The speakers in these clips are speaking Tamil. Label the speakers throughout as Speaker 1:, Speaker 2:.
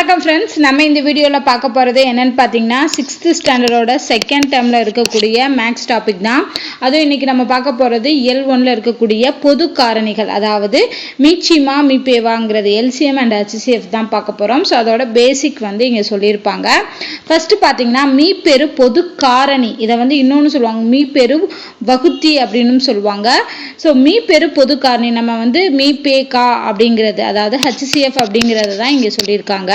Speaker 1: வணக்கம் ஃப்ரெண்ட்ஸ் நம்ம இந்த வீடியோவில் பார்க்க போகிறது என்னென்னு பார்த்தீங்கன்னா சிக்ஸ்த்து ஸ்டாண்டர்டோட செகண்ட் டேர்மில் இருக்கக்கூடிய மேக்ஸ் டாபிக் தான். அதுவும் இன்றைக்கி நம்ம பார்க்க போகிறது எல் ஒனில் இருக்கக்கூடிய பொது காரணிகள். அதாவது மீச்சிமா மீப்பேவாங்கிறது எல்சிஎம் அண்ட் ஹச்சிசிஎஃப் தான் பார்க்க போகிறோம் ஸோ அதோட பேசிக் வந்து இங்கே சொல்லியிருப்பாங்க. ஃபஸ்ட்டு பார்த்தீங்கன்னா மீப்பெரு பொது காரணி. இதை வந்து இன்னொன்று சொல்லுவாங்க. மீப்பெரு வகுத்தி அப்படின்னு சொல்லுவாங்க. ஸோ மீப்பெரு பொது காரணி நம்ம வந்து மீபே கா அப்படிங்கிறது அதாவது ஹச்சிசிஎஃப் அப்படிங்கிறது தான் இங்கே சொல்லியிருக்காங்க.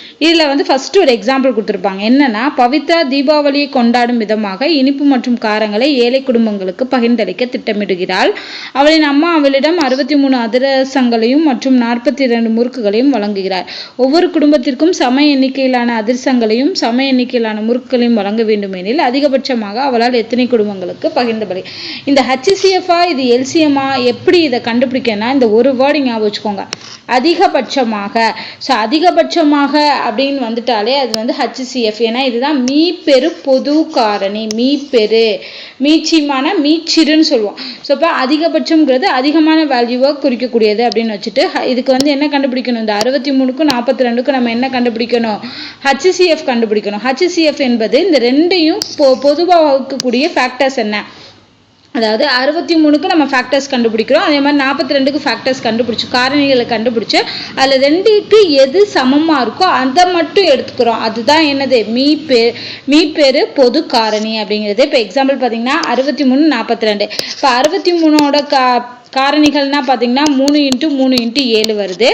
Speaker 1: இதில் வந்து ஃபஸ்ட்டு ஒரு எக்ஸாம்பிள் கொடுத்துருப்பாங்க. என்னென்னா பவித்ரா தீபாவளியை கொண்டாடும் விதமாக இனிப்பு மற்றும் காரங்களை ஏழை குடும்பங்களுக்கு பகிர்ந்தளிக்க திட்டமிடுகிறாள். அவளின் அம்மா அவளிடம் அறுபத்தி மூணு அதிரசங்களையும் மற்றும் நாற்பத்தி இரண்டு முறுக்குகளையும் வழங்குகிறார். ஒவ்வொரு குடும்பத்திற்கும் சம எண்ணிக்கையிலான அதிரசங்களையும் சம எண்ணிக்கையிலான முறுக்குகளையும் வழங்க வேண்டும் எனில் அதிகபட்சமாக அவளால் எத்தனை குடும்பங்களுக்கு பகிர்ந்தபடி இந்த ஹச்சிசிஎஃப்ஆ இது எல்சிஎம்ஆ எப்படி இதை கண்டுபிடிக்கனா இந்த ஒரு வேர்டு ஞாபகம் வச்சுக்கோங்க. அதிகபட்சமாக ஸோ அதிகபட்சமாக அப்படின்னு வந்துட்டாலே அது வந்து ஹச்சிசிஎஃப் ஏன்னா இதுதான் மீப்பெரு பொது காரணி. மீப்பெரு மீச்சிமான மீச்சிருன்னு சொல்லுவோம். ஸோ இப்போ அதிகபட்சம்ங்கிறது அதிகமான வேல்யூவாக குறிக்கக்கூடியது அப்படின்னு வச்சுட்டு இதுக்கு வந்து என்ன கண்டுபிடிக்கணும்? இந்த அறுபத்தி மூணுக்கும் நாற்பத்தி ரெண்டுக்கும் நம்ம என்ன கண்டுபிடிக்கணும்? ஹச்சிசிஎஃப் கண்டுபிடிக்கணும். ஹச்சிசிஎஃப் என்பது இந்த ரெண்டையும் பொ பொதுவாக வகுக்கக்கூடிய ஃபேக்டர்ஸ் என்ன? அதாவது அறுபத்தி மூணுக்கு நம்ம ஃபேக்டர்ஸ் கண்டுபிடிக்கிறோம். அதே மாதிரி நாற்பத்தி ரெண்டுக்கு ஃபேக்டர்ஸ் கண்டுபிடிச்சி காரணிகளை கண்டுபிடிச்சி அதில் ரெண்டுக்கு எது சமமாக இருக்கோ அதை மட்டும் எடுத்துக்கிறோம். அதுதான் என்னது? மீ பேர் மீ பொது காரணி அப்படிங்கிறது. இப்போ எக்ஸாம்பிள் பார்த்தீங்கன்னா அறுபத்தி மூணு நாற்பத்தி ரெண்டு. இப்போ அறுபத்தி மூணோட கா காரணிகள்னால் பார்த்தீங்கன்னா மூணு இன்ட்டு மூணு இன்ட்டு ஏழு வருது.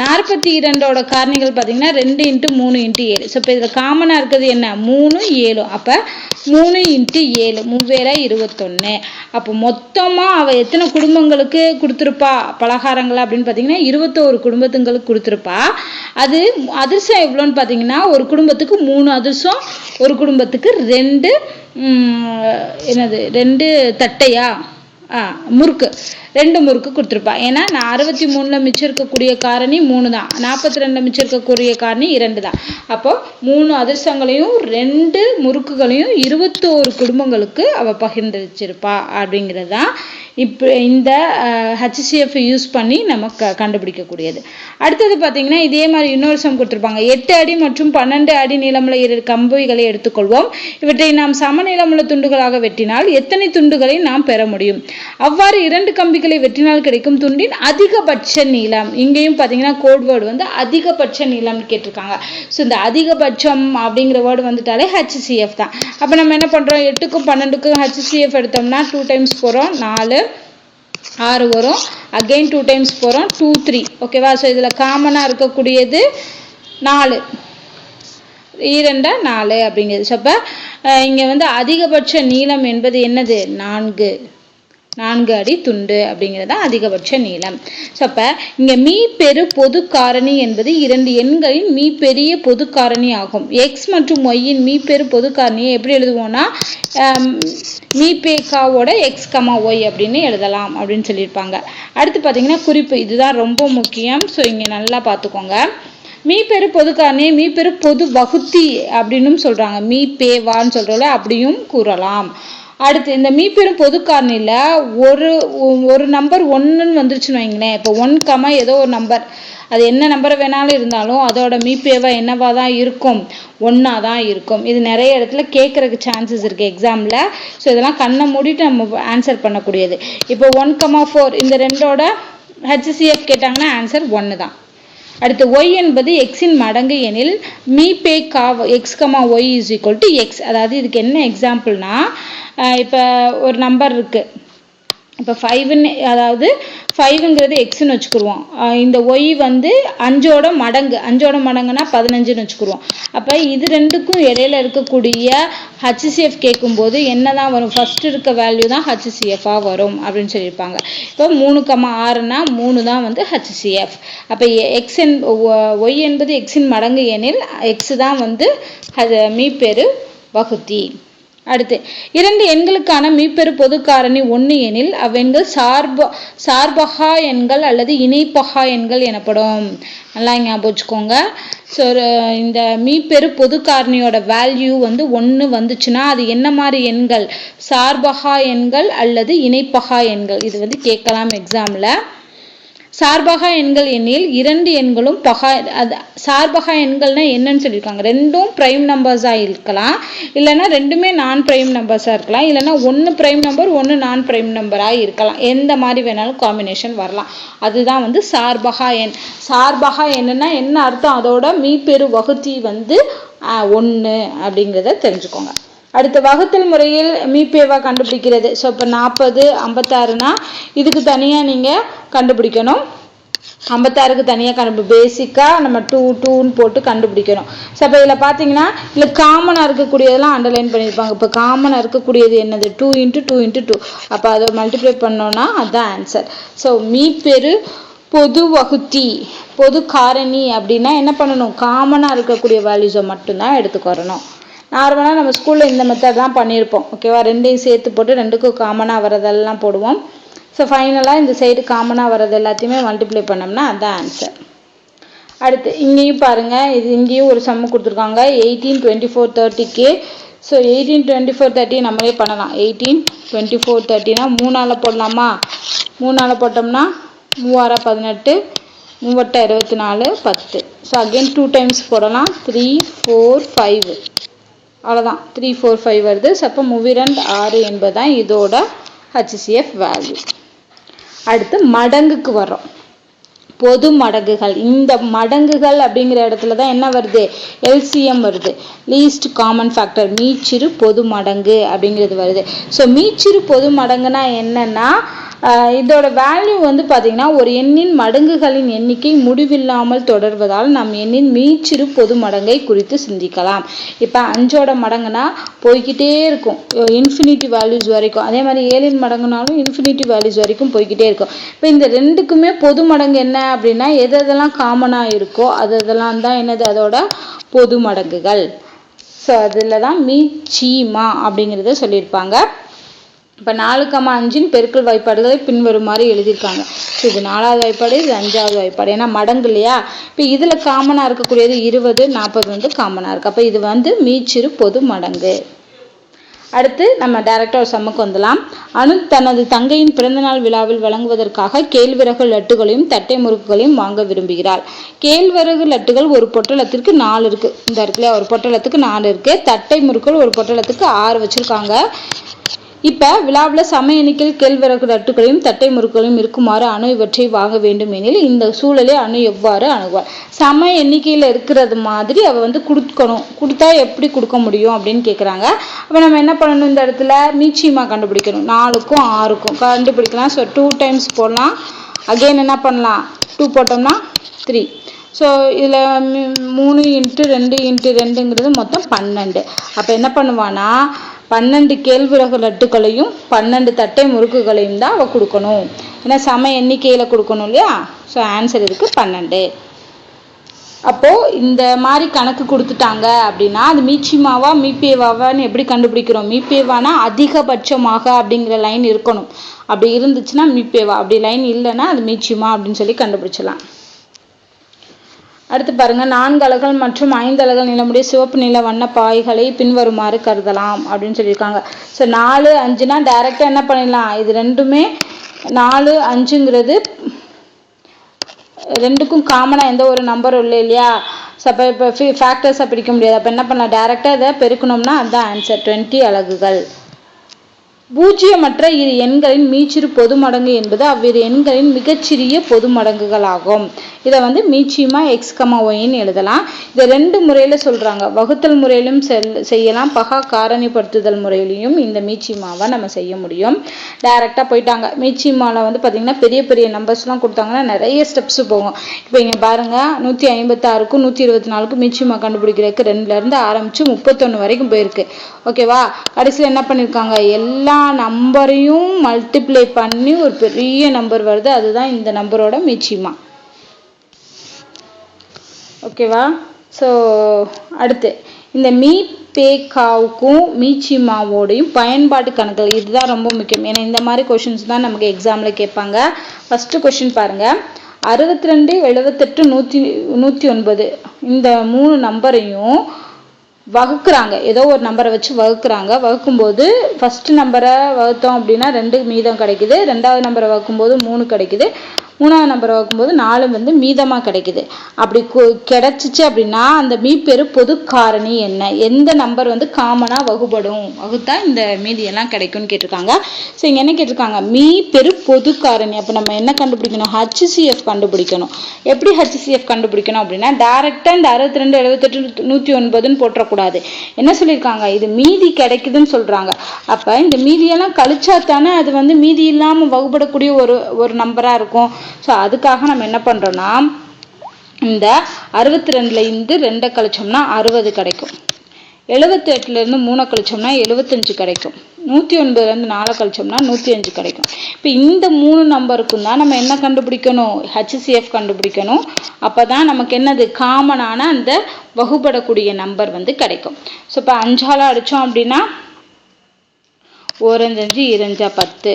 Speaker 1: நாற்பத்தி இரண்டோட காரணிகள் பார்த்தீங்கன்னா ரெண்டு இன்ட்டு மூணு இன்ட்டு ஏழு. ஸோ இப்போ இதில் காமனாக இருக்கிறது என்ன? மூணு ஏழு. அப்போ மூணு இன்ட்டு ஏழு. மூவேரா இருபத்தொன்று அப்போ மொத்தமாக அவள் எத்தனை குடும்பங்களுக்கு கொடுத்துருப்பா? பலகாரங்கள் அப்படின்னு பார்த்தீங்கன்னா இருபத்தோரு குடும்பத்துங்களுக்கு கொடுத்துருப்பா. அது அதிர்சம் எவ்வளோன்னு பார்த்தீங்கன்னா ஒரு குடும்பத்துக்கு மூணு அதிர்சம் ஒரு குடும்பத்துக்கு ரெண்டு என்னது ரெண்டு தட்டையா? ஆ முறுக்கு. ரெண்டு முறுக்கு கொடுத்துருப்பா. ஏன்னா நான் அறுபத்தி மூணில் மிச்சம் இருக்கக்கூடிய காரணி மூணு தான் நாற்பத்தி ரெண்டில் மிச்சம் இருக்கக்கூடிய காரணி இரண்டு தான் அப்போ மூணு அதிர்ஷ்டங்களையும் ரெண்டு முறுக்குகளையும் இருபத்தோரு குடும்பங்களுக்கு அவள் பகிர்ந்தளிச்சிருப்பா அப்படிங்கிறது தான் இப்போ இந்த ஹச்சிசிஎஃப் யூஸ் பண்ணி நம்ம க கண்டுபிடிக்கக்கூடியது. அடுத்தது பார்த்தீங்கன்னா இதே மாதிரி இன்னொரு சம் கொடுத்துருப்பாங்க. எட்டு அடி மற்றும் பன்னெண்டு அடி நீளமுள்ள இரு கம்பிகளை எடுத்துக்கொள்வோம். இவற்றை நாம் சமநீளமுள்ள துண்டுகளாக வெட்டினால் எத்தனை துண்டுகளை நாம் பெற முடியும்? அவ்வாறு இரண்டு கம்பிகளை வெட்டினால் கிடைக்கும் துண்டின் அதிகபட்ச நீளம். இங்கேயும் பார்த்தீங்கன்னா கோட்வேர்டு வந்து அதிகபட்ச நீளம்னு கேட்டிருக்காங்க. ஸோ இந்த அதிகபட்சம் அப்படிங்கிற வேர்டு வந்துட்டாலே ஹச்சிசிஎஃப் தான். அப்போ நம்ம என்ன பண்ணுறோம் எட்டுக்கும் பன்னெண்டுக்கும் ஹச்சிசிஎஃப் எடுத்தோம்னா டூ டைம்ஸ் போகிறோம் நாலு ஆறு வரும். அகெயின் டூ டைம்ஸ் போகிறோம் டூ த்ரீ ஓகேவா ஸோ இதில் காமனாக இருக்கக்கூடியது நாலு. இரண்டா நாலு அப்படிங்கிறது. ஸோ அப்போ இங்கே வந்து அதிகபட்ச நீளம் என்பது என்னது? நான்கு. நான்கு அடி துண்டு அப்படிங்கிறது தான் அதிகபட்ச நீளம். ஸோ அப்போ இங்கே மீ பெரு பொது காரணி என்பது இரண்டு எண்களின் மீ பெரிய பொது காரணி ஆகும். எக்ஸ் மற்றும் ஒய்யின் மீ பெரு பொது காரணியை எப்படி எழுதுவோம்னா மீ பேக்காவோட எக்ஸ் கமா ஒய் அப்படின்னு எழுதலாம் அப்படின்னு சொல்லியிருப்பாங்க. அடுத்து பார்த்தீங்கன்னா குறிப்பு இதுதான் ரொம்ப முக்கியம். ஸோ இங்கே நல்லா பார்த்துக்கோங்க மீப்பெரு பொது காரணி மீப்பெரு பொது வகுத்தி அப்படின்னும் சொல்றாங்க. மீ பேவான்னு சொல்கிறோம்ல அப்படியும் கூறலாம். அடுத்து இந்த மீப்பெரும் பொது காரணியில் ஒரு ஒரு நம்பர் ஒன்றுன்னு வந்துருச்சுன்னு வைங்களேன். இப்போ ஒன் கமா ஏதோ ஒரு நம்பர் அது என்ன நம்பர் வேணாலும் இருந்தாலும் அதோட மீப்பேவா என்னவா தான் இருக்கும்? ஒன்றா தான் இருக்கும். இது நிறைய இடத்துல கேட்குறக்கு சான்சஸ் இருக்குது எக்ஸாமில் ஸோ இதெல்லாம் கண்ணை மூடிட்டு நம்ம ஆன்சர் பண்ணக்கூடியது. இப்போ ஒன் கமா ஃபோர் இந்த ரெண்டோட ஹெச்சிசிஎஃப் கேட்டாங்கன்னா ஆன்சர் ஒன்று தான் அடுத்து ஒய் என்பது எக்ஸின் மடங்கு எனில் மீ பே கா x comma y is equal to x அதாவது இதுக்கு என்ன எக்ஸாம்பிள்னா இப்போ ஒரு நம்பர் இருக்கு. இப்போ ஃபைவ்னு அதாவது ஃபைவ்ங்கிறது எக்ஸ்னு வச்சுக்கிருவோம். இந்த ஒய் வந்து அஞ்சோட மடங்கு. அஞ்சோட மடங்குனா பதினஞ்சுன்னு வச்சுக்கிருவோம். அப்போ இது ரெண்டுக்கும் இடையில இருக்கக்கூடிய ஹச்சிசிஎஃப் கேட்கும்போது என்ன தான் வரும்? ஃபர்ஸ்ட் இருக்க வேல்யூ தான் ஹச்சிசிஎஃபாக வரும் அப்படின்னு சொல்லியிருப்பாங்க. இப்போ மூணு கமா ஆறுனா மூணு தான் வந்து ஹச்சிசிஎஃப் அப்போ எக்ஸ் என் ஒய் என்பது எக்ஸின் மடங்கு எனில் எக்ஸ் தான் வந்து அது மீப்பெரு வகுத்தி. அடுத்து இரண்டு எண்களுக்கான மீப்பெரு பொது காரணி ஒன்று எனில் அவ்வெண்கள் சார்ப சார்பகா எண்கள் அல்லது இணைப்பகா எண்கள் எனப்படும். நல்லா ஞாபகம் வச்சுக்கோங்க. ஸோ இந்த மீப்பெரு பொது காரணியோட வேல்யூ வந்து ஒன்று வந்துச்சுன்னா அது என்ன மாதிரி எண்கள்? சார்பகா எண்கள் அல்லது இணைப்பகா எண்கள்? இது வந்து கேட்கலாம் எக்ஸாமில் சார்பகா எண்கள் எண்ணில் இரண்டு எண்களும் பகா அது சார்பகா எண்கள்னா என்னன்னு சொல்லியிருக்காங்க. ரெண்டும் ப்ரைம் நம்பர்ஸாக இருக்கலாம். இல்லைன்னா ரெண்டுமே நான் ப்ரைம் நம்பர்ஸாக இருக்கலாம். இல்லைனா ஒன்று ப்ரைம் நம்பர் ஒன்று நான் ப்ரைம் நம்பராக இருக்கலாம். எந்த மாதிரி வேணாலும் காம்பினேஷன் வரலாம். அதுதான் வந்து சார்பகா எண். சார்பகா எண்ணுன்னா என்ன அர்த்தம்? அதோட மீப்பெரு வகுத்தி வந்து ஒன்று அப்படிங்கிறத தெரிஞ்சுக்கோங்க. அடுத்த வகுத்தல் முறையில் மீபேவா கண்டுபிடிக்கிறது. ஸோ இப்போ நாற்பது ஐம்பத்தாறுனா இதுக்கு தனியாக நீங்கள் கண்டுபிடிக்கணும். ஐம்பத்தாறுக்கு தனியாக கண்டு பேசிக்காக நம்ம டூ டூன்னு போட்டு கண்டுபிடிக்கணும். ஸோ அப்போ இதில் பார்த்தீங்கன்னா இல்லை காமனாக இருக்கக்கூடியதெல்லாம் அண்டர்லைன் பண்ணியிருப்பாங்க இப்போ காமனாக இருக்கக்கூடியது என்னது? Two into two into two அப்போ அதை மல்டிப்ளை பண்ணோன்னா அதுதான் ஆன்சர் ஸோ மீப்பெரு பொது வகுத்தி பொது காரணி அப்படின்னா என்ன பண்ணணும்? காமனாக இருக்கக்கூடிய வேல்யூஸை மட்டும்தான் எடுத்துக்கிறணும் நார்மலாக நம்ம ஸ்கூலில் இந்த மெத்தட் தான் பண்ணியிருப்போம் ஓகேவா ரெண்டையும் சேர்த்து போட்டு ரெண்டுக்கும் காமனாக வரதெல்லாம் போடுவோம். ஸோ ஃபைனலாக இந்த சைடு காமனாக வர்றது எல்லாத்தையுமே மல்டிப்ளை பண்ணோம்னா அதுதான் ஆன்சர் அடுத்து இங்கேயும் பாருங்கள் இது இங்கேயும் ஒரு சம்மு கொடுத்துருக்காங்க. எயிட்டீன் டுவெண்ட்டி ஃபோர் தேர்ட்டிக்கு so eighteen twenty four thirty நம்மளே பண்ணலாம். எயிட்டீன் டுவெண்ட்டி ஃபோர் தேர்ட்டினா மூணால் போடலாமா? மூணால் போட்டோம்னா மூவாயிரம் பதினெட்டு மூவட்ட இருபத்தி நாலு பத்து. ஸோ அகெயின் டூ டைம்ஸ் போடலாம். த்ரீ ஃபோர் ஃபைவ் அவ்வளோதான் த்ரீ ஃபோர் ஃபைவ் வருது. ஸோ அப்போ மூவிரண்ட் ஆறு என்பது தான் இதோட ஹச்சிசிஎஃப் வேல்யூ அடுத்து மடங்குக்கு வர்றோம். பொது மடங்குகள். இந்த மடங்குகள் அப்படிங்கிற இடத்துல தான் என்ன வருது? எல்சிஎம் வருது. லீஸ்ட் காமன் ஃபேக்டர் மீச்சிறு பொது மடங்கு அப்படிங்கிறது வருது. ஸோ மீச்சிறு பொது மடங்குனா என்னன்னா இதோட வேல்யூ வந்து பார்த்திங்கன்னா ஒரு எண்ணின் மடங்குகளின் எண்ணிக்கை முடிவில்லாமல் தொடர்வதால் நம் எண்ணின் மீச்சிறு பொது மடங்கை குறித்து சிந்திக்கலாம். இப்போ அஞ்சோட மடங்குனா போய்கிட்டே இருக்கும். இன்ஃபினிட்டி வேல்யூஸ் வரைக்கும். அதே மாதிரி ஏழின் மடங்குனாலும் இன்ஃபினிட்டி வேல்யூஸ் வரைக்கும் போய்கிட்டே இருக்கும். இப்போ இந்த ரெண்டுக்குமே பொது மடங்கு என்ன? அப்படின்னா எது எதெல்லாம் காமனாக இருக்கோ அது அதெல்லாம் தான் என்னது? அதோட பொது மடங்குகள். ஸோ அதில் தான் மீ சீமா அப்படிங்கிறத சொல்லியிருப்பாங்க. இப்போ நாலு கம்மா அஞ்சின் பெருக்கல் வாய்ப்பாடுகளை பின்வருமாறு எழுதியிருக்காங்க. ஸோ இது நாலாவது வாய்ப்பாடு இது அஞ்சாவது வாய்ப்பாடு. ஏன்னா மடங்கு இல்லையா? இப்போ இதில் காமனாக இருக்கக்கூடியது இருபது நாற்பது வந்து காமனாக இருக்குது அப்போ இது வந்து மீச்சிறு பொது மடங்கு. அடுத்து நம்ம டைரக்டாக ஒரு சம்முக்கு வந்துடலாம். அனு தனது தங்கையின் பிறந்தநாள் விழாவில் வழங்குவதற்காக கேழ்விறகு லட்டுகளையும் தட்டை முறுக்குகளையும் வாங்க விரும்புகிறாள். கேழ்வரகு லட்டுகள் ஒரு பொட்டலத்திற்கு நாலு இருக்கு. இந்த இடத்துல ஒரு பொட்டலத்துக்கு நாலு இருக்கு. தட்டை முறுக்கள் ஒரு பொட்டலத்துக்கு ஆறு வச்சிருக்காங்க. இப்போ விழாவில் சம எண்ணிக்கையில் கேழ்வரகு லட்டுகளையும் தட்டை முறுக்களையும் இருக்குமாறு அணு இவற்றை வாங்க வேண்டும் எனில் இந்த சூழலை அணு எவ்வாறு அணுகுவார்? சம எண்ணிக்கையில் இருக்கிறது மாதிரி அவள் வந்து கொடுக்கணும். கொடுத்தா எப்படி கொடுக்க முடியும் அப்படின்னு கேட்குறாங்க அப்போ நம்ம என்ன பண்ணணும் இந்த இடத்துல? மீச்சியமா கண்டுபிடிக்கணும். நாலுக்கும் ஆறுக்கும். கண்டுபிடிக்கலாம். ஸோ டூ டைம்ஸ் போடலாம். அகெயின் என்ன பண்ணலாம்? டூ போட்டோம்னா த்ரீ ஸோ இதில் மூணு இன்ட்டு ரெண்டு இன்ட்டு ரெண்டுங்கிறது மொத்தம் பன்னெண்டு. அப்போ என்ன பண்ணுவான்னா பன்னெண்டு கேழ்விறகு லட்டுகளையும் பன்னெண்டு தட்டை முறுக்குகளையும் தான் அவள் கொடுக்கணும். ஏன்னா சம எண்ணிக்கையில் கொடுக்கணும் இல்லையா? ஸோ ஆன்சர் இருக்குது பன்னெண்டு. அப்போது இந்த மாதிரி கணக்கு கொடுத்துட்டாங்க அப்படின்னா அது மீச்சிமாவா மீப்பேவாவான்னு எப்படி கண்டுபிடிக்கிறோம்? மீப்பேவானா அதிகபட்சமாக அப்படிங்கிற லைன் இருக்கணும். அப்படி இருந்துச்சுன்னா மீப்பேவா அப்படி லைன் இல்லைன்னா அது மீச்சிமா அப்படின்னு சொல்லி கண்டுபிடிச்சலாம் அடுத்து பாருங்க நான்கு அலகுகள் மற்றும் ஐந்து அலகுகள் நிலமுடைய சிவப்பு நில வண்ண பாய்களை பின்வருமாறு கருதலாம் அப்படின்னு சொல்லியிருக்காங்க. ஸோ நாலு அஞ்சுனா டைரெக்டாக என்ன பண்ணிடலாம்? இது ரெண்டுமே நாலு அஞ்சுங்கிறது ரெண்டுக்கும் காமனாக எந்த ஒரு நம்பரும் இல்லை இல்லையா? ஸோ அப்போ இப்போ ஃபேக்டர்ஸை பிடிக்க முடியாது. அப்போ என்ன பண்ணலாம்? டேரெக்டாக இதை பெருக்கணும்னா அதுதான் ஆன்சர் டுவெண்ட்டி அலகுகள். பூஜ்ஜியமற்ற இரு எண்களின் மீச்சிறு பொது மடங்கு என்பது அவ்விரு எண்களின் மிகச்சிறிய பொது மடங்குகளாகும். இதை வந்து மீச்சியமா எக்ஸ் கமா ஒயின்னு எழுதலாம். இதை ரெண்டு முறையில் சொல்கிறாங்க வகுத்தல் முறையிலும் செல் செய்யலாம். பகா காரணிப்படுத்துதல் முறையிலையும் இந்த மீச்சிமாவை நம்ம செய்ய முடியும். டைரெக்டாக போயிட்டாங்க. மீச்சிமாவில் வந்து பார்த்திங்கன்னா பெரிய பெரிய நம்பர்ஸ்லாம் கொடுத்தாங்கன்னா நிறைய ஸ்டெப்ஸ் போகும். இப்போ இங்கே பாருங்கள் நூற்றி ஐம்பத்தாறுக்கும் நூற்றி இருபத்தி நாலுக்கும் மீச்சிமா கண்டுபிடிக்கிறதுக்கு ரெண்டுலேருந்து ஆரம்பித்து முப்பத்தொன்று வரைக்கும் போயிருக்கு. ஓகேவா கடைசியில் என்ன பண்ணியிருக்காங்க எல்லா நம்பரையும் மல்டிப்ளை பண்ணி ஒரு பெரிய நம்பர் வருது. அதுதான் இந்த நம்பரோட மீச்சிமா ஓகேவா? ஸோ அடுத்து. இந்த மீ பேக்காவுக்கும் மீச்சிமாவோடையும் பயன்பாட்டு கணக்குகள் இதுதான் ரொம்ப முக்கியம். ஏன்னா இந்த மாதிரி கொஷின்ஸ் தான் நமக்கு எக்ஸாமில் கேட்பாங்க. ஃபஸ்ட்டு கொஷின் பாருங்கள் அறுபத்தி ரெண்டு எழுபத்தெட்டு நூற்றி நூற்றி ஒன்பது. இந்த மூணு நம்பரையும் வகுக்கிறாங்க. ஏதோ ஒரு நம்பரை வச்சு வகுக்கிறாங்க. வகுக்கும்போது ஃபஸ்ட்டு நம்பரை வகுத்தோம் அப்படின்னா ரெண்டு மீதம் கிடைக்குது. ரெண்டாவது நம்பரை வகுக்கும்போது மூணு கிடைக்குது. மூணாவது நம்பரை வகுக்கும்போது நாலு வந்து மீதமாக கிடைக்குது. அப்படி கிடைச்சிச்சு அப்படின்னா அந்த மீப்பெரு பொது காரணி என்ன? எந்த நம்பர் வந்து காமனாக வகுபடும்? வகுத்தா இந்த மீதியெல்லாம் கிடைக்கும்னு கேட்டிருக்காங்க. ஸோ இங்கே என்ன கேட்டிருக்காங்க? மீப்பெரு பொது காரணி. அப்போ நம்ம என்ன கண்டுபிடிக்கணும்? ஹச்சிசிஎஃப் கண்டுபிடிக்கணும். எப்படி ஹச்சிசிஎஃப் கண்டுபிடிக்கணும் அப்படின்னா டேரெக்டாக இந்த அறுபத்தி ரெண்டு எழுபத்தெட்டு நூற்றி ஒன்பதுன்னு போட்டுறக்கூடாது என்ன சொல்லியிருக்காங்க? இது மீதி கிடைக்குதுன்னு சொல்கிறாங்க அப்போ இந்த மீதியெல்லாம் கழிச்சா தானே அது வந்து மீதி இல்லாமல் வகுப்படக்கூடிய ஒரு ஒரு நம்பராக இருக்கும். ஸோ அதுக்காக நம்ம என்ன பண்ணுறோன்னா இந்த அறுபத்தி ரெண்டுல இருந்து ரெண்டை கழிச்சோம்னா அறுபது கிடைக்கும். எழுபத்தி எட்டுலேருந்து மூணை கழிச்சோம்னா எழுபத்தஞ்சு கிடைக்கும். நூற்றி ஒன்பதுலேருந்து நாலு கழிச்சோம்னா நூற்றி அஞ்சு கிடைக்கும். இப்போ இந்த மூணு நம்பருக்கும் தான் நம்ம என்ன கண்டுபிடிக்கணும்? ஹெச்சிசிஎஃப் கண்டுபிடிக்கணும். அப்போ தான் நமக்கு என்னது? காமனான அந்த வகுப்படக்கூடிய நம்பர் வந்து கிடைக்கும். ஸோ இப்போ அஞ்சால் அடித்தோம் அப்படின்னா ஓரஞ்சஞ்சு இரஞ்சா பத்து.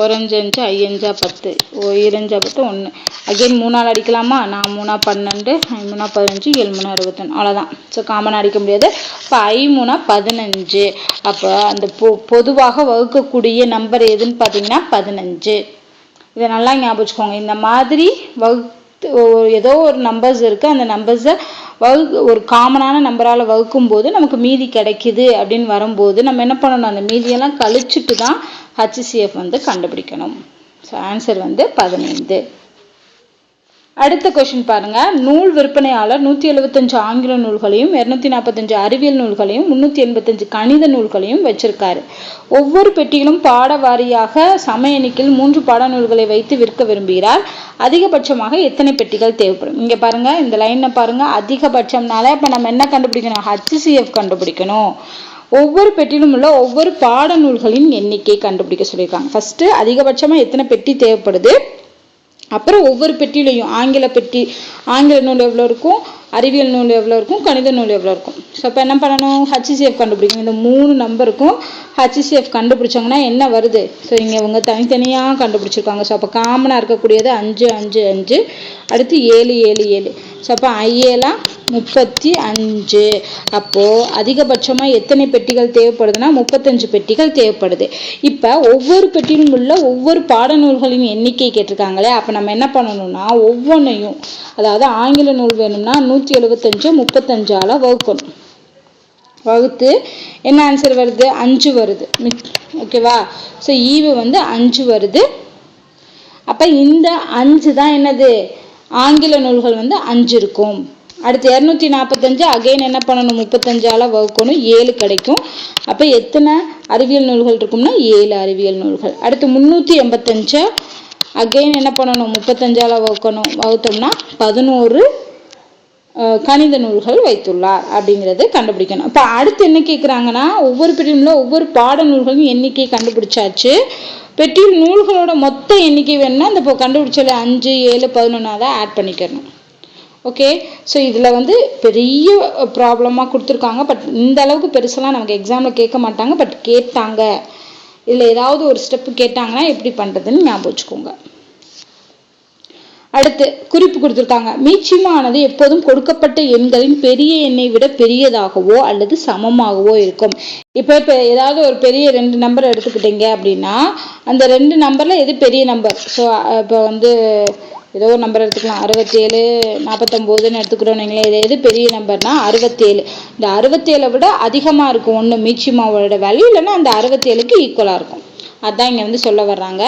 Speaker 1: ஓரஞ்சு அஞ்சு ஐயஞ்சா பத்து. ஓ இரஞ்சா பத்து ஒன்று அகைன் மூணால் அடிக்கலாமா? நான் மூணா பன்னெண்டு ஐமூணா பதினஞ்சு ஏழு மூணா இருபத்தொன்று அவ்வளோதான் ஸோ காமனாக அடிக்க முடியாது. இப்போ ஐ மூணா பதினஞ்சு. அப்போ அந்த பொ பொதுவாக வகுக்கக்கூடிய நம்பர் எதுன்னு பார்த்தீங்கன்னா பதினஞ்சு. இதை நல்லா ஞாபகம் வச்சுக்கோங்க. இந்த மாதிரி வகு ஏதோ ஒரு நம்பர்ஸ் இருக்குது அந்த நம்பர்ஸை வகு ஒரு காமனான நம்பரால் வகுக்கும் போது நமக்கு மீதி கிடைக்குது அப்படின்னு வரும்போது நம்ம என்ன பண்ணணும்? அந்த மீதியெல்லாம் கழிச்சுட்டு தான் ஹச்சிசிஎஃப் வந்து கண்டுபிடிக்கணும். ஸோ ஆன்சர் வந்து பதினைந்து. அடுத்த கொஷின் பாருங்க. நூல் விற்பனையாளர் நூற்றி எழுபத்தஞ்சு ஆங்கில நூல்களையும் இரநூத்தி நாற்பத்தஞ்சு அறிவியல் நூல்களையும் முந்நூற்றி எண்பத்தஞ்சு கணித நூல்களையும் வச்சிருக்காரு. ஒவ்வொரு பெட்டியிலும் பாட வாரியாக சம எண்ணிக்கையில் மூன்று பாடநூல்களை வைத்து விற்க விரும்புகிறார். அதிகபட்சமாக எத்தனை பெட்டிகள் தேவைப்படும்? இங்கே பாருங்க இந்த லைனை பாருங்க. அதிகபட்சம்னால இப்ப நம்ம என்ன கண்டுபிடிக்கணும்? ஹச்சிசிஎஃப் கண்டுபிடிக்கணும். ஒவ்வொரு பெட்டியிலும் உள்ள ஒவ்வொரு பாட நூல்களின் எண்ணிக்கை கண்டுபிடிக்க சொல்லியிருக்காங்க. ஃபர்ஸ்ட் அதிகபட்சமா எத்தனை பெட்டி தேவைப்படுது? அப்புறம் ஒவ்வொரு பெட்டியிலையும் ஆங்கில பெட்டி ஆங்கில நூல் எவ்வளோ இருக்கும்? அறிவியல் நூல் எவ்வளோ இருக்கும் கணித நூல் எவ்வளோ இருக்கும். ஸோ இப்போ என்ன பண்ணணும்? ஹச்சிசிஎஃப் கண்டுபிடிக்கணும். இந்த மூணு நம்பருக்கும் ஹச்சிசிஎஃப் கண்டுபிடிச்சாங்கன்னா என்ன வருது? ஸோ இங்கே இவங்க தனித்தனியாக கண்டுபிடிச்சிருக்காங்க. ஸோ அப்போ காமனாக இருக்கக்கூடியது அஞ்சு அஞ்சு அஞ்சு. அடுத்து ஏழு ஏழு ஏழு. ஸோ அப்போ ஐஏலாம் முப்பத்தி அஞ்சு. அப்போது அதிகபட்சமாக எத்தனை பெட்டிகள் தேவைப்படுதுன்னா முப்பத்தஞ்சு பெட்டிகள் தேவைப்படுது. இப்போ ஒவ்வொரு பெட்டியிலும் உள்ள ஒவ்வொரு பாடநூல்களின் எண்ணிக்கை கேட்டிருக்காங்களே அப்போ நம்ம என்ன பண்ணணும்னா ஒவ்வொன்றையும் அதாவது ஆங்கில நூல் வேணும்னா நூற்றி எழுபத்தஞ்சு முப்பத்தஞ்சால் வகுக்கணும் வகுத்து என்ன ஆன்சர் வருது? அஞ்சு வருது. ஓகேவா ஸோ ஈவு வந்து அஞ்சு வருது. அப்போ இந்த அஞ்சு தான் என்னது? ஆங்கில நூல்கள் வந்து அஞ்சு இருக்கும். அடுத்து இரநூத்தி நாற்பத்தஞ்சு அகைன் என்ன பண்ணணும்? முப்பத்தஞ்சால வகுக்கணும். ஏழு கிடைக்கும். அப்போ எத்தனை அறிவியல் நூல்கள் இருக்கும்னா ஏழு அறிவியல் நூல்கள். அடுத்து முந்நூற்றி எண்பத்தஞ்சு அகைன் என்ன பண்ணணும்? முப்பத்தஞ்சால வகுக்கணும். வகுத்தோம்னா பதினோரு கணித நூல்கள் வைத்துள்ளார் அப்படிங்கிறது கண்டுபிடிக்கணும். இப்போ அடுத்து என்ன கேட்குறாங்கன்னா ஒவ்வொரு பிரிவில் ஒவ்வொரு பாட நூல்களும் எண்ணிக்கை கண்டுபிடிச்சாச்சு. பெட்டியில் நூல்களோட மொத்த எண்ணிக்கை வேணும்னா இந்த இப்போ கண்டுபிடிச்சல அஞ்சு ஏழு பதினொன்னா தான் ஆட் பண்ணிக்கணும். ஓகே ஸோ இதில் வந்து பெரிய ப்ராப்ளமாக கொடுத்துருக்காங்க. பட் இந்த அளவுக்கு பெருசெல்லாம் நமக்கு எக்ஸாமில் கேட்க மாட்டாங்க. பட் கேட்டாங்க. இதில் ஏதாவது ஒரு ஸ்டெப்பு கேட்டாங்கன்னா எப்படி பண்ணுறதுன்னு ஞாபகம் வச்சுக்கோங்க. அடுத்து குறிப்பு கொடுத்துருக்காங்க. மீச்சிமானது எப்போதும் கொடுக்கப்பட்ட எண்களின் பெரிய எண்ணை விட பெரியதாகவோ அல்லது சமமாகவோ இருக்கும். இப்போ இப்போ ஏதாவது ஒரு பெரிய ரெண்டு நம்பர் எடுத்துக்கிட்டீங்க அப்படின்னா அந்த ரெண்டு நம்பரில் எது பெரிய நம்பர் ஸோ இப்போ வந்து ஏதோ ஒரு நம்பர் எடுத்துக்கலாம். அறுபத்தேழு நாற்பத்தொம்போதுன்னு எடுத்துக்கிறோம் நீங்களே இது எது பெரிய நம்பர்னா அறுபத்தேழு. இந்த அறுபத்தேழை விட அதிகமாக இருக்கும் ஒன்று மீச்சிமாவோட வேல்யூ இல்லைன்னா அந்த அறுபத்தேழுக்கு ஈக்குவலாக இருக்கும். அதுதான் இங்கே வந்து சொல்ல வர்றாங்க.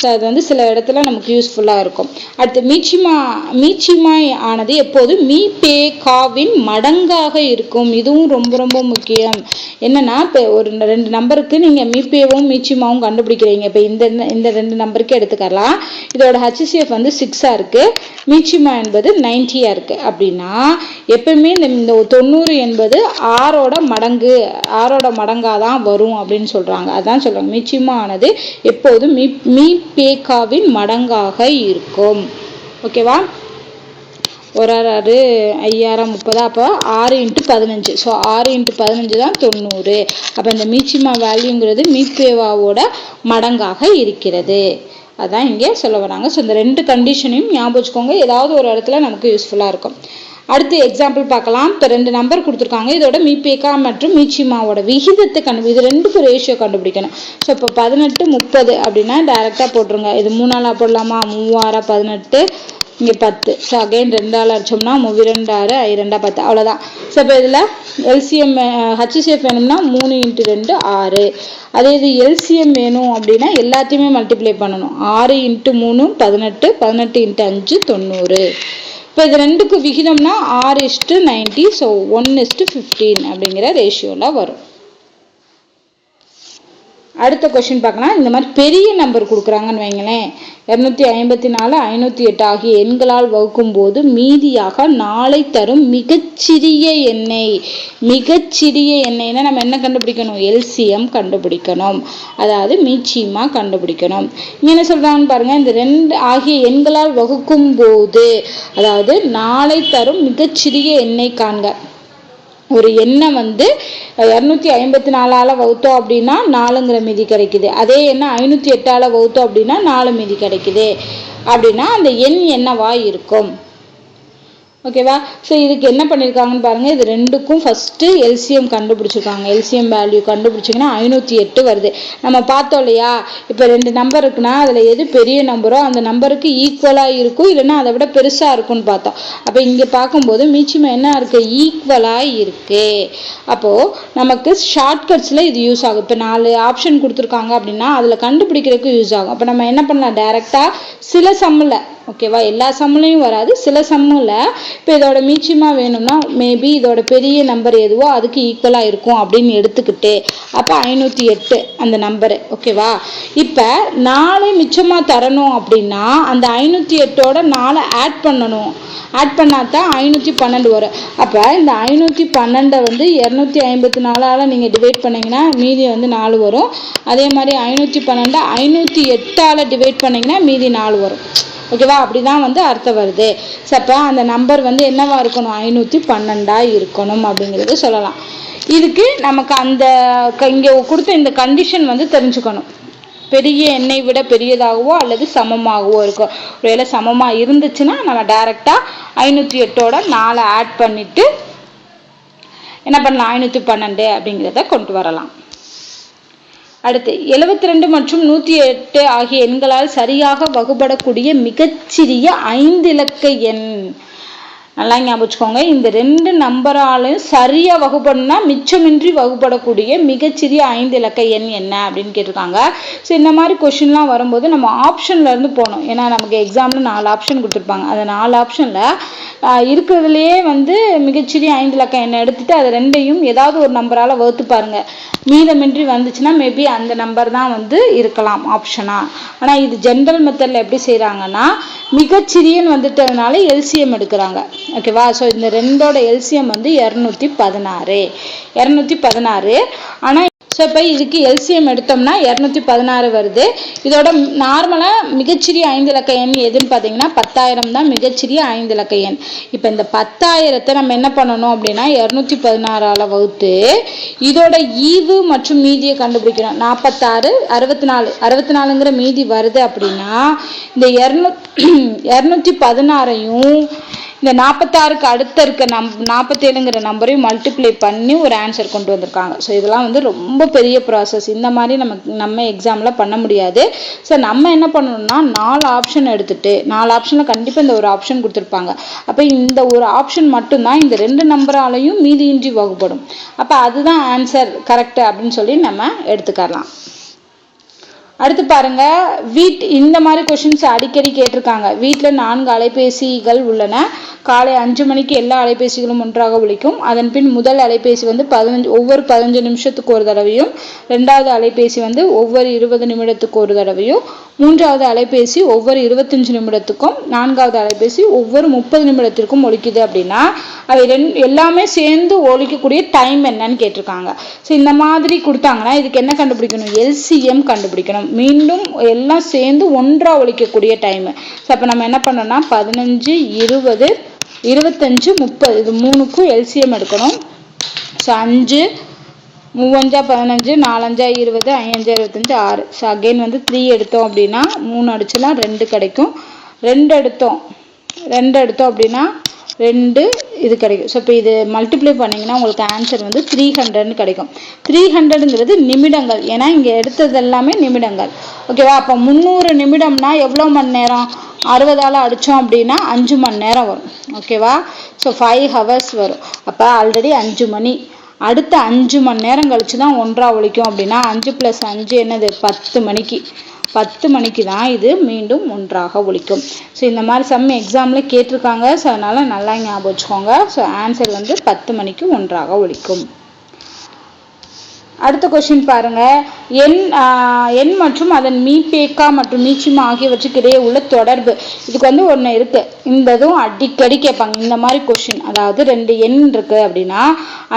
Speaker 1: ஸோ அது வந்து சில இடத்துல நமக்கு யூஸ்ஃபுல்லாக இருக்கும். அடுத்து மீச்சிமா மீச்சிமாய் ஆனது எப்போதும் மீ பே காவின் மடங்காக இருக்கும். இதுவும் ரொம்ப ரொம்ப முக்கியம். என்னன்னா இப்போ ஒரு ரெண்டு நம்பருக்கு நீங்கள் மீபேவும் மீச்சிமாவும் கண்டுபிடிக்கிறீங்க. இப்போ இந்த இந்த ரெண்டு நம்பருக்கு எடுத்துக்கலாம். இதோட ஹச்சிசிஎஃப் வந்து சிக்ஸாக இருக்குது மீச்சிமா என்பது நைன்ட்டியாக இருக்குது அப்படின்னா எப்பவுமே இந்த இந்த தொண்ணூறு என்பது ஆறோட மடங்கு ஆறோட மடங்காக தான் வரும் அப்படின்னு சொல்கிறாங்க அதான் சொல்கிறாங்க மீச்சிமா ஆனது எப்போதும் மீ மீ பேக்காவின் மடங்காக இருக்கும். ஓகேவா? ஒரு ஆறு ஐயாயிரம் முப்பதா அப்போ ஆறு இன்ட்டு பதினஞ்சு. ஸோ ஆறு இன்ட்டு பதினஞ்சு தான் தொண்ணூறு. அப்போ இந்த மீச்சிமா வேல்யூங்கிறது மீப்பேவாவோட மடங்காக இருக்கிறது. அதான் இங்கே சொல்ல வராங்க. ஸோ இந்த ரெண்டு கண்டிஷனையும் ஞாபகம் வச்சுக்கோங்க. ஏதாவது ஒரு இடத்துல நமக்கு யூஸ்ஃபுல்லாக இருக்கும். அடுத்து எக்ஸாம்பிள் பார்க்கலாம். இப்போ ரெண்டு நம்பர் கொடுத்துருக்காங்க. இதோட மீபேக்கா மற்றும் மீச்சிமாவோட விகிதத்தை கண்டு இது ரெண்டுக்கும் ரேஷியோ கண்டுபிடிக்கணும். ஸோ இப்போ பதினெட்டு முப்பது அப்படின்னா டைரெக்டாக போட்டுருங்க. இது மூணாளாக போடலாமா? மூவாயிரம் பதினெட்டு இங்கே பத்து. ஸோ அகைன் ரெண்டால் அடிச்சோம்னா மூவி ரெண்டாறு ஐ பத்து. அவ்வளோதான் ஸோ இப்போ இதில் எல்சிஎம் ஹச்சிசிஎஃப் வேணும்னா மூணு இன்ட்டு ரெண்டு ஆறு. அதே இது எல்சிஎம் வேணும் அப்படின்னா எல்லாத்தையுமே மல்டிப்ளை பண்ணணும். ஆறு இன்ட்டு மூணு பதினெட்டு பதினெட்டு இன்ட்டு அஞ்சு தொண்ணூறு. இப்போ இது ரெண்டுக்கு விகிதம்னா ஆறு is to ninety so one is to fifteen அப்படிங்கிற ரேஷியோவில் வரும். அடுத்த கொஷின் பார்க்கலாம் இந்த மாதிரி பெரிய நம்பர் கொடுக்குறாங்கன்னு வைங்களேன். இரநூத்தி ஐம்பத்தி நாலு ஐநூற்றி எட்டு ஆகிய எண்களால் வகுக்கும் போது மீதியாக நாளை தரும் மிகச்சிறிய எண்ணெய் மிகச்சிறிய எண்ணெய்னா நம்ம என்ன கண்டுபிடிக்கணும்? எல்சிஎம் கண்டுபிடிக்கணும். அதாவது மீச்சியமாக கண்டுபிடிக்கணும். இங்கே என்ன சொல்கிறாங்கன்னு பாருங்கள் இந்த ரெண்டு ஆகிய எண்களால் வகுக்கும் போது அதாவது நாளை தரும் மிகச்சிறிய எண்ணெய் காண்க. ஒரு எண்ணெய் வந்து இரநூத்தி ஐம்பத்தி நாலால் வகுத்தோம் அப்படின்னா நாலுங்கிற மீதி கிடைக்குது. அதே எண்ணெய் ஐநூற்றி எட்டால் வகுத்தோம் அப்படின்னா நாலு மீதி கிடைக்குது. அப்படின்னா அந்த எண் என்னவா இருக்கும்? ஓகேவா? ஸோ இதுக்கு என்ன பண்ணியிருக்காங்கன்னு பாருங்கள் இது ரெண்டுக்கும் ஃபஸ்ட்டு எல்சிஎம் கண்டுபிடிச்சிருக்காங்க. எல்சிஎம் வேல்யூ கண்டுபிடிச்சிங்கன்னா ஐநூற்றி எட்டு வருது. நம்ம பார்த்தோம் இல்லையா? இப்போ ரெண்டு நம்பர் இருக்குன்னா அதில் எது பெரிய நம்பரோ அந்த நம்பருக்கு ஈக்குவலாக இருக்கும். இல்லைன்னா அதை விட பெருசாக இருக்கும்னு பார்த்தோம். அப்போ இங்கே பார்க்கும்போது மீச்சியம் என்ன இருக்குது ஈக்குவலாக இருக்குது அப்போது நமக்கு ஷார்ட்கட்ஸில் இது யூஸ் ஆகும். இப்போ நாலு ஆப்ஷன் கொடுத்துருக்காங்க அப்படின்னா அதில் கண்டுபிடிக்கிறதுக்கு யூஸ் ஆகும். அப்போ நம்ம என்ன பண்ணலாம்? டேரெக்டாக சில சம்மில் ஓகேவா எல்லா சம்முலையும் வராது. சில சம்மில் இப்போ இதோட மீச்சியமாக வேணும்னா மேபி இதோட பெரிய நம்பர் எதுவோ அதுக்கு ஈக்குவலாக இருக்கும் அப்படின்னு எடுத்துக்கிட்டு அப்போ ஐநூற்றி எட்டு அந்த நம்பரு ஓகேவா இப்போ நாலு மிச்சமாக தரணும் அப்படின்னா அந்த ஐநூற்றி எட்டோட நாலு ஆட் பண்ணணும். ஆட் பண்ணால் தான் ஐநூற்றி பன்னெண்டு வரும். அப்போ இந்த ஐநூற்றி பன்னெண்டை வந்து இரநூத்தி ஐம்பத்தி நாலால் நீங்கள் டிவைட் பண்ணிங்கன்னா மீதி வந்து நாலு வரும். அதே மாதிரி ஐநூற்றி பன்னெண்டை ஐநூற்றி எட்டால் டிவைட் பண்ணிங்கன்னா மீதி நாலு வரும். ஓகேவா? அப்படிதான் வந்து அர்த்தம் வருது. ஸோ அப்போ அந்த நம்பர் வந்து என்னவா இருக்கணும்? ஐநூற்றி பன்னெண்டாக இருக்கணும் அப்படிங்கிறது சொல்லலாம். இதுக்கு நமக்கு அந்த இங்கே கொடுத்த இந்த கண்டிஷன் வந்து தெரிஞ்சுக்கணும். பெரிய எண்ணெய் விட பெரியதாகவோ அல்லது சமமாகவோ இருக்கும் ஒருவேளை சமமாக இருந்துச்சுன்னா நம்ம டைரெக்டாக ஐநூற்றி எட்டோட நாலை ஆட் பண்ணிவிட்டு என்ன பண்ணலாம்? ஐநூற்றி பன்னெண்டு அப்படிங்கிறத கொண்டு வரலாம். அடுத்து எழுபத்தி ரெண்டு மற்றும் நூற்றி எட்டு ஆகிய எண்களால் சரியாக வகுபடக்கூடிய மிகச்சிறிய ஐந்து இலக்க எண். நல்லா ஞாபகம் வச்சுக்கோங்க. இந்த ரெண்டு நம்பராலையும் சரியாக வகுப்படணும்னா மிச்சமின்றி வகுப்படக்கூடிய மிகச்சிறிய ஐந்து இலக்க எண் என்ன அப்படின்னு கேட்டிருக்காங்க. ஸோ இந்த மாதிரி கொஷின்லாம் வரும்போது நம்ம ஆப்ஷன்லேருந்து போகணும். ஏன்னா நமக்கு எக்ஸாமில் நாலு ஆப்ஷன் கொடுத்துருப்பாங்க. அந்த நாலு ஆப்ஷனில் இருக்கிறதுலையே வந்து மிகச்சிறிய ஐந்து லக்கம் எண்ணை எடுத்துகிட்டு அது ரெண்டையும் ஏதாவது ஒரு நம்பரால் வகுத்து பாருங்கள் மீதமின்றி வந்துச்சுன்னா மேபி அந்த நம்பர் தான் வந்து இருக்கலாம் ஆப்ஷனாக ஆனால் இது ஜென்ரல் மெத்தடில் எப்படி செய்கிறாங்கன்னா மிகச்சிறியன்னு வந்துட்டதுனால எல்சிஎம் எடுக்கிறாங்க. ஓகேவா ஸோ இந்த ரெண்டோட எல்சிஎம் வந்து இரநூத்தி பதினாறு. இரநூத்தி பதினாறு. ஆனால் ஸோ இப்போ இதுக்கு எல்சிஎம் எடுத்தோம்னா இரநூத்தி பதினாறு வருது. இதோட நார்மலாக மிகச்சிறிய ஐந்து இலக்க எண் எதுன்னு பார்த்தீங்கன்னா பத்தாயிரம் தான் மிகச்சிறிய ஐந்து இலக்க எண். இப்போ இந்த பத்தாயிரத்தை நம்ம என்ன பண்ணணும் அப்படின்னா இரநூத்தி பதினாறால் வகுத்து இதோட ஈவு மற்றும் மீதியை கண்டுபிடிக்கணும். நாற்பத்தாறு அறுபத்தி நாலு அறுபத்தி நாலுங்கிற மீதி வருது அப்படின்னா இந்த இரநூ இரநூத்தி பதினாறையும் இந்த நாற்பத்தாறுக்கு அடுத்த இருக்க நம் நாற்பத்தேழுங்கிற நம்பரையும் மல்டிப்ளை பண்ணி ஒரு ஆன்சர் கொண்டு வந்திருக்காங்க. ஸோ இதெல்லாம் வந்து ரொம்ப பெரிய ப்ராசஸ் இந்த மாதிரி நம்ம நம்ம எக்ஸாமில் பண்ண முடியாது. ஸோ நம்ம என்ன பண்ணணும்னா நாலு ஆப்ஷன் எடுத்துட்டு நாலு ஆப்ஷனில் கண்டிப்பாக இந்த ஒரு ஆப்ஷன் கொடுத்துருப்பாங்க. அப்போ இந்த ஒரு ஆப்ஷன் மட்டும்தான் இந்த ரெண்டு நம்பராலையும் மீதியின்றி வகுப்படும். அப்போ அதுதான் ஆன்சர் கரெக்டு அப்படின்னு சொல்லி நம்ம எடுத்துக்கலாம். அடுத்து பாருங்க வீட் இந்த மாதிரி கொஷின்ஸ் அடிக்கடி கேட்டிருக்காங்க. வீட்டில் நான்கு அலைபேசிகள் உள்ளன. காலை அஞ்சு மணிக்கு எல்லா அலைபேசிகளும் ஒன்றாக ஒழிக்கும் அதன் பின் முதல் அலைபேசி வந்து பதினஞ்சு ஒவ்வொரு பதினஞ்சு நிமிஷத்துக்கு ஒரு தடவையும் ரெண்டாவது அலைபேசி வந்து ஒவ்வொரு இருபது நிமிடத்துக்கு ஒரு தடவையும் மூன்றாவது அலைபேசி ஒவ்வொரு இருபத்தஞ்சு நிமிடத்துக்கும் நான்காவது அலைபேசி ஒவ்வொரு முப்பது நிமிடத்திற்கும் ஒழிக்குது அப்படின்னா அவை ரெண் எல்லாமே சேர்ந்து ஒழிக்கக்கூடிய டைம் என்னன்னு கேட்டிருக்காங்க. ஸோ இந்த மாதிரி கொடுத்தாங்கன்னா இதுக்கு என்ன கண்டுபிடிக்கணும்? எல்சிஎம் கண்டுபிடிக்கணும். மீண்டும் எல்லாம் சேர்ந்து ஒன்றாக ஒழிக்கக்கூடிய டைமு. ஸோ அப்போ நம்ம என்ன பண்ணோம்னா பதினஞ்சு இருபது இருபத்தஞ்சு முப்பது. இது மூணுக்கும் எல்சிஎம் எடுக்கணும். ஸோ அஞ்சு மூவஞ்சா பதினஞ்சு நாலஞ்சா இருபது ஐயஞ்சா இருபத்தஞ்சு ஆறு. ஸோ அகெயின் வந்து த்ரீ எடுத்தோம் அப்படின்னா மூணு அடிச்சுலாம் ரெண்டு கிடைக்கும். ரெண்டு எடுத்தோம். ரெண்டு எடுத்தோம் அப்படின்னா ரெண்டு இது கிடைக்கும். ஸோ இப்போ இது மல்டிப்ளை பண்ணிங்கன்னா உங்களுக்கு ஆன்சர் வந்து த்ரீ ஹண்ட்ரட்னு கிடைக்கும். த்ரீ ஹண்ட்ரடுங்கிறது நிமிடங்கள். ஏன்னா இங்கே எடுத்தது எல்லாமே நிமிடங்கள். ஓகேவா அப்போ முந்நூறு நிமிடம்னா எவ்வளோ மணி நேரம்? அறுபதால் அடித்தோம் அப்படின்னா அஞ்சு மணி நேரம் வரும். ஓகேவா ஸோ ஃபைவ் ஹவர்ஸ் வரும். அப்போ ஆல்ரெடி அஞ்சு மணி. அடுத்த அஞ்சு மணி நேரம் கழித்து தான் ஒன்றா ஒழிக்கும் அப்படின்னா அஞ்சு ப்ளஸ் அஞ்சு என்னது? பத்து மணிக்கு. பத்து மணிக்கு தான் இது மீண்டும் ஒன்றாக ஒழிக்கும். ஸோ இந்த மாதிரி சம் எக்ஸாமில் கேட்டிருக்காங்க. ஸோ அதனால் நல்லா ஞாபகம் வச்சுக்கோங்க. ஸோ ஆன்சர் வந்து பத்து மணிக்கு ஒன்றாக ஒழிக்கும். அடுத்த கொஸ்டின் பாருங்க. எண் எண் மற்றும் அதன் மீபேக்கா மற்றும் மீச்சிமா ஆகியவற்றுக்கு இடையே உள்ள தொடர்பு. இதுக்கு வந்து ஒன்று இருக்கு. இந்த இதுவும் அடிக்கடி கேட்பாங்க. இந்த மாதிரி கொஸ்டின் அதாவது ரெண்டு எண் இருக்கு அப்படின்னா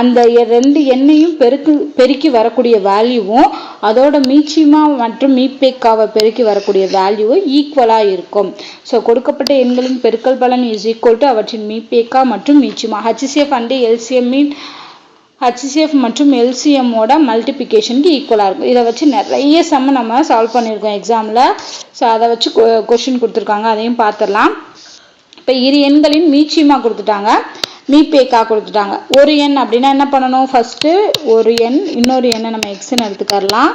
Speaker 1: அந்த ரெண்டு எண்ணையும் பெருக்கு பெருக்கி வரக்கூடிய வேல்யூவும் அதோட மீச்சிமா மற்றும் மீபேக்காவை பெருக்கி வரக்கூடிய வேல்யூவும் ஈக்குவலாக இருக்கும். ஸோ கொடுக்கப்பட்ட எண்களின் பெருக்கல் பலன் இஸ் ஈக்குவல் டு அவற்றின் மீபேக்கா மற்றும் மீச்சிமா. HCF and LCM mean HCF மற்றும் எல்சிஎம்மோட மல்டிபிகேஷனுக்கு ஈக்குவலாக இருக்கும். இதை வச்சு நிறைய சம்ம நம்ம சால்வ் பண்ணியிருக்கோம் எக்ஸாமில் ஸோ அதை வச்சு கொஷின் கொடுத்துருக்காங்க. அதையும் பார்த்துடலாம். இப்போ இரு எண்களின் மீச்சியமாக கொடுத்துட்டாங்க. மீபேக்கா கொடுத்துட்டாங்க. ஒரு எண் அப்படின்னா என்ன பண்ணணும்? ஃபஸ்ட்டு ஒரு எண் இன்னொரு எண்ணை நம்ம எக்ஸ்ன்னு எடுத்துக்கரலாம்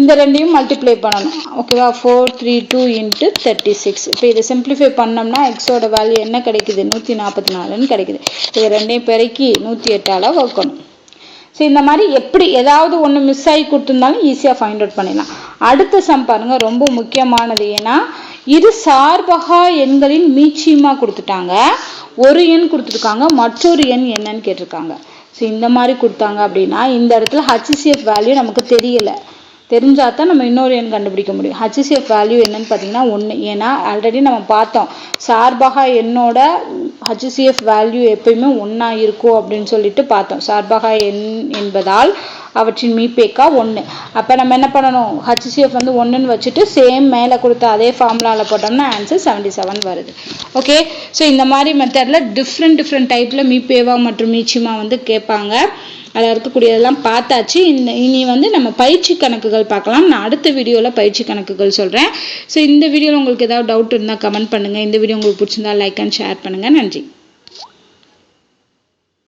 Speaker 1: இந்த ரெண்டையும் மல்டிப்ளை பண்ணணும். ஓகேவா four three two into thirty six இப்போ இதை சிம்பிளிஃபை பண்ணோம்னா எக்ஸோட வேல்யூ என்ன கிடைக்குது? நூற்றி நாற்பத்தி நாலுன்னு கிடைக்குது. இது ரெண்டையும் பெருக்கி நூற்றி எட்டால் வகுக்கணும். ஸோ இந்த மாதிரி எப்படி ஏதாவது ஒன்று மிஸ் ஆகி கொடுத்துருந்தாலும் ஈஸியாக ஃபைண்ட் அவுட் பண்ணிடலாம். அடுத்த சம் பாருங்கள் ரொம்ப முக்கியமானது. ஏன்னா இரு சார்பகா எண்களின் மீச்சியமாக கொடுத்துட்டாங்க. ஒரு எண் கொடுத்துருக்காங்க மற்றொரு எண் என்னன்னு கேட்டிருக்காங்க. ஸோ இந்த மாதிரி கொடுத்தாங்க அப்படின்னா இந்த இடத்துல ஹச்சிசிஎஃப் வேல்யூ நமக்கு தெரியலை. தெரிஞ்சால் தான் நம்ம இன்னொரு எண் கண்டுபிடிக்க முடியும். ஹச்சிசிஎஃப் வேல்யூ என்னன்னு பார்த்தீங்கன்னா ஒன்று ஏன்னா ஆல்ரெடி நம்ம பார்த்தோம். சார்பாக எண்ணோட ஹச்சிசிஎஃப் வேல்யூ எப்பயுமே ஒன்றா இருக்கும் அப்படின்னு சொல்லிட்டு பார்த்தோம். சார்பாக எண் என்பதால் அவற்றின் மீப்பேக்கா ஒன்று அப்போ நம்ம என்ன பண்ணணும்? ஹச்சிசிஎஃப் வந்து ஒன்றுன்னு வச்சுட்டு சேம் மேலே கொடுத்த அதே ஃபார்முலாவில் போட்டோம்னா ஆன்சர் செவன்டி செவன் வருது. ஓகே ஸோ இந்த மாதிரி மெத்தடில் டிஃப்ரெண்ட் டிஃப்ரெண்ட் டைப்பில் மீப்பேவா மற்றும் மீச்சிமா வந்து கேட்பாங்க. அதில் இருக்கக்கூடியதெல்லாம் பார்த்தாச்சு. இந்த இனி வந்து நம்ம பயிற்சி கணக்குகள் பார்க்கலாம். நான் அடுத்த வீடியோவில் பயிற்சி கணக்குகள் சொல்கிறேன் ஸோ இந்த வீடியோவில் உங்களுக்கு ஏதாவது டவுட் இருந்தால் கமெண்ட் பண்ணுங்கள் இந்த வீடியோ உங்களுக்கு பிடிச்சிருந்தா லைக் அண்ட் ஷேர் பண்ணுங்கள் நன்றி.